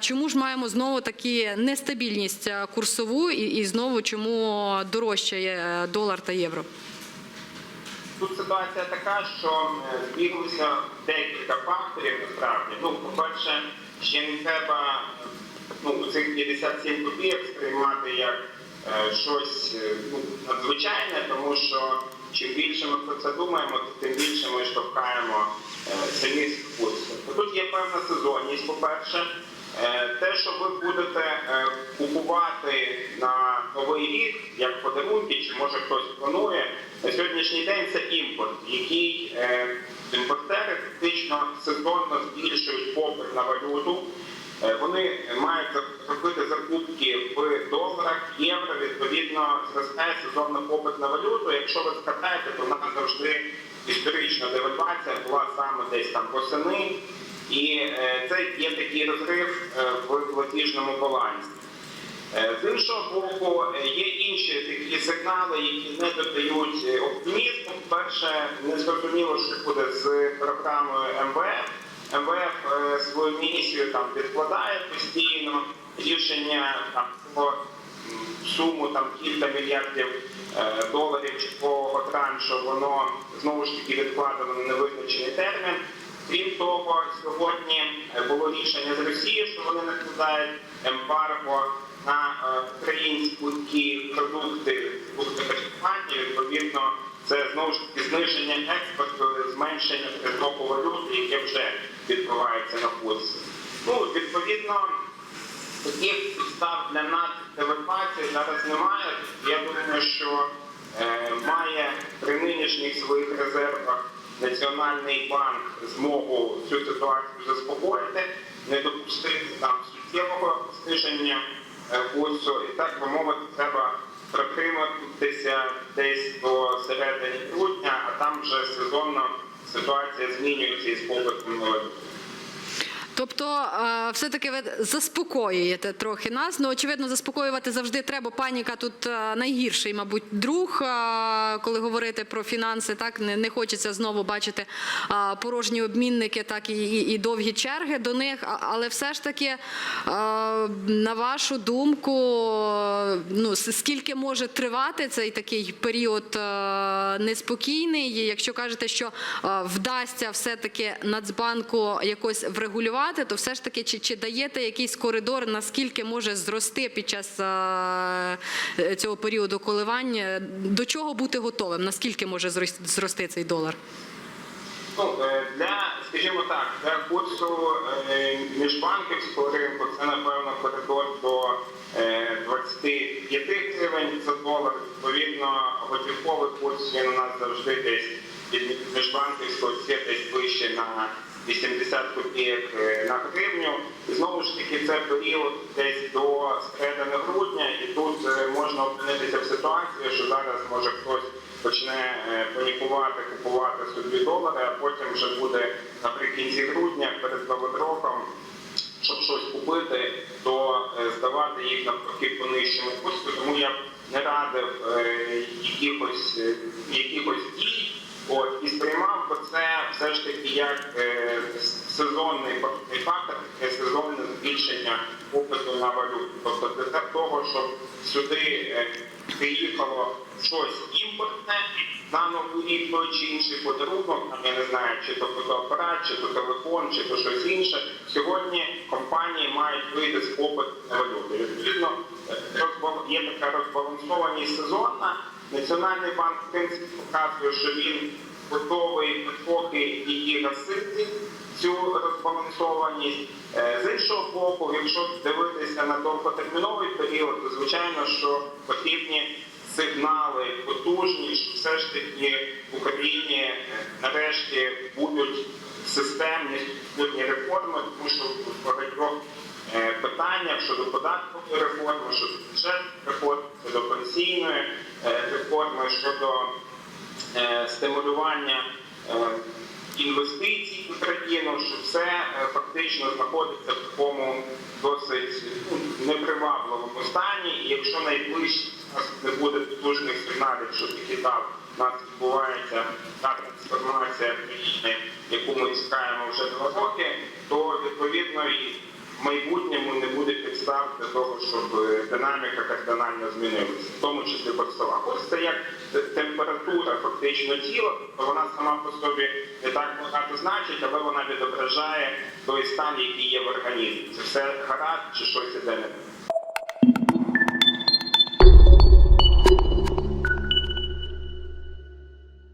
чому ж маємо знову такі нестабільність е, курсову і, і знову чому дорожчає е, долар та євро? Тут ситуація така, що збіглися декілька факторів насправді. Ну, по-перше, ще не треба ну, цих 57 копійок сприймати як е, щось е, ну, надзвичайне, тому що чим більше ми про це думаємо, тим більше ми штовхаємо е, самі курс. Тут є певна сезонність, по-перше. Е, Те, що ви будете е, купувати на новий рік, як подарунки, чи може хтось планує, на сьогоднішній день це імпорт, який е, імпортери фактично сезонно збільшують попит на валюту. Вони мають робити закупки в доларах, євро, відповідно, зростає сезонно попит на валюту. Якщо ви згадаєте, то в нас завжди історична девальвація була саме десь там восени. І е, це є такий розрив е, в платіжному балансі. Е, З іншого боку, є інші такі сигнали, які не додають оптимізму. Перше, не зрозуміло, що буде з програмою МВФ. МВФ свою місію там відкладає постійно. Рішення там про суму там кілька мільярдів доларів чергового траншу, воно знову ж таки відкладено на невизначений термін. Того, сьогодні е, було рішення з Росії, що вони накладають ембарго на е, українські продукти харчування. Відповідно, це знову ж таки зниження експорту, зменшення притоку валюти, яке вже відбувається на курсі. Ну, відповідно, таких підстав для наддевальвації зараз немає. Я думаю, що е, має при нинішніх своїх резервах Національний банк змогу цю ситуацію заспокоїти, не допустити там суттєвого зниження е, курсу. І так би мовити, треба протриматися десь до середини грудня, а там вже сезонно ситуація змінюється із попитом на валюту. Тобто, е, все-таки ви заспокоюєте трохи нас. Ну, очевидно, заспокоювати завжди треба. Паніка тут е, найгірший, мабуть, друг, е, коли говорити про фінанси. Так не, хочеться знову бачити порожні обмінники, так і, і, і довгі черги до них. Але все ж таки, на вашу думку, ну скільки може тривати цей такий період неспокійний? Якщо кажете, що вдасться все-таки Нацбанку якось врегулювати, то все ж таки чи, чи даєте якийсь коридор, наскільки може зрости під час е, цього періоду коливань? До чого бути готовим? Наскільки може зрос- зрости цей долар? Ну, е, для, скажімо так, для курсу е, міжбанківського ринку це, напевно, коридор до е, 25 гривень за долар. Відповідно, готівковий курс він у нас завжди десь від міжбанківського це десь вище на 80 копійок е, на гривню. І знову ж таки, це період десь до середини грудня, і тут е, можна опинитися в ситуації, що зараз може хтось почне е, панікувати, купувати собі долари, а потім вже буде наприкінці грудня перед новим роком, щоб щось купити, то здавати їх навпаки по нижчому курсу. Тому я б не радив якихось, якихось дій. От, і сприймав би це все ж таки як е, сезонний фактор, сезонне збільшення попиту на валюту. Тобто для того, щоб сюди е, приїхало щось імпортне на новий рік той чи інший подарунок, там, я не знаю, чи то фотоапарат, чи то телефон, чи то щось інше. Сьогодні компанії мають вийти з попиту на валюту. Відповідно, є така розбалансованість сезонна. Національний банк в принципі показує, що він готовий трохи її гасити, цю розбалансованість. Е, З іншого боку, якщо дивитися на довготерміновий період, то звичайно, що потрібні сигнали потужні, що все ж таки в Україні е, нарешті будуть системні структурні реформи, тому що в багатьох е, питаннях щодо податкової реформи, щодо бюджетної реформи, щодо пенсійної реформи, щодо стимулювання е, інвестицій в Україну, що все е, фактично знаходиться в такому досить ну, непривабливому стані. І якщо найближчий час не буде потужних сигналів, що таки так, у нас відбувається та трансформація країни, яку ми чекаємо вже два роки, то відповідно і майбутньому не буде підстав для того, щоб е, динаміка кардинально змінилася, в тому числі курсова. Ось це як температура фактично тіла, то вона сама по собі не так багато значить, але вона відображає той стан, який є в організмі. Це все гаразд чи щось іде не.